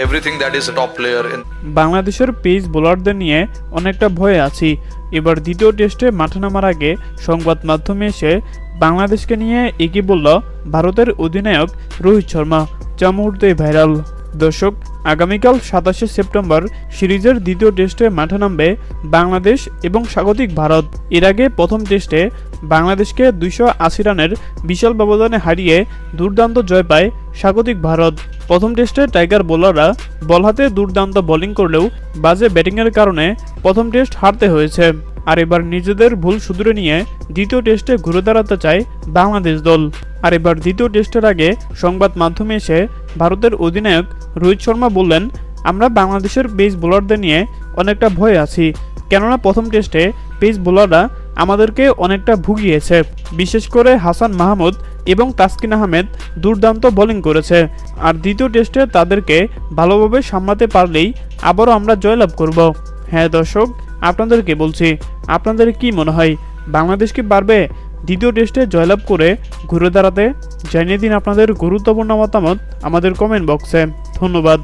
is a top player in বাংলাদেশের pace বোলারদের নিয়ে অনেকটা ভয়ে আছি। এবার দ্বিতীয় টেস্টে মাঠে নামার আগে সংবাদ মাধ্যমে এসে বাংলাদেশকে নিয়ে এগিয়ে বলল ভারতের অধিনায়ক রোহিত শর্মা। যা মুহূর্তে ভাইরাল দর্শক, আগামীকাল সাতাশে সেপ্টেম্বর সিরিজের দ্বিতীয় টেস্টে মাঠে নামবে বাংলাদেশ এবং স্বাগতিক ভারত। এর আগে প্রথম টেস্টে বাংলাদেশকে দুইশো আশি রানের বিশাল ব্যবধানে হারিয়ে দুর্দান্ত জয় পায় স্বাগতিক ভারত। প্রথম টেস্টে টাইগার বোলাররা বল হাতে দুর্দান্ত বোলিং করলেও বাজে ব্যাটিংয়ের কারণে প্রথম টেস্ট হারতে হয়েছে। আর এবার নিজেদের ভুল শুধরে নিয়ে দ্বিতীয় টেস্টে ঘুরে দাঁড়াতে চায় বাংলাদেশ দল। আর এবার দ্বিতীয় টেস্টের আগে সংবাদ মাধ্যমে এসে ভারতের অধিনায়ক রোহিত শর্মা বললেন, আমরা বাংলাদেশের পেস বোলারদের নিয়ে অনেকটা ভয়ে আছি। কেননা প্রথম টেস্টে পেস বোলাররা আমাদেরকে অনেকটা ভুগিয়েছে। বিশেষ করে হাসান মাহমুদ এবং তাসকিন আহমেদ দুর্দান্ত বোলিং করেছে। আর দ্বিতীয় টেস্টে তাদেরকে ভালোভাবে সামলাতে পারলেই আবারও আমরা জয়লাভ করব। হ্যাঁ দর্শক, আপনাদেরকে বলছি, আপনাদের কি মনে হয়, বাংলাদেশ কি পারবে? দ্বিতীয় টেস্টে জয়লাভ করে ঘুরে দাঁড়াতে। জানিয়ে দিন আপনাদের গুরুত্বপূর্ণ মতামত আমাদের কমেন্ট বক্সে ধন্যবাদ।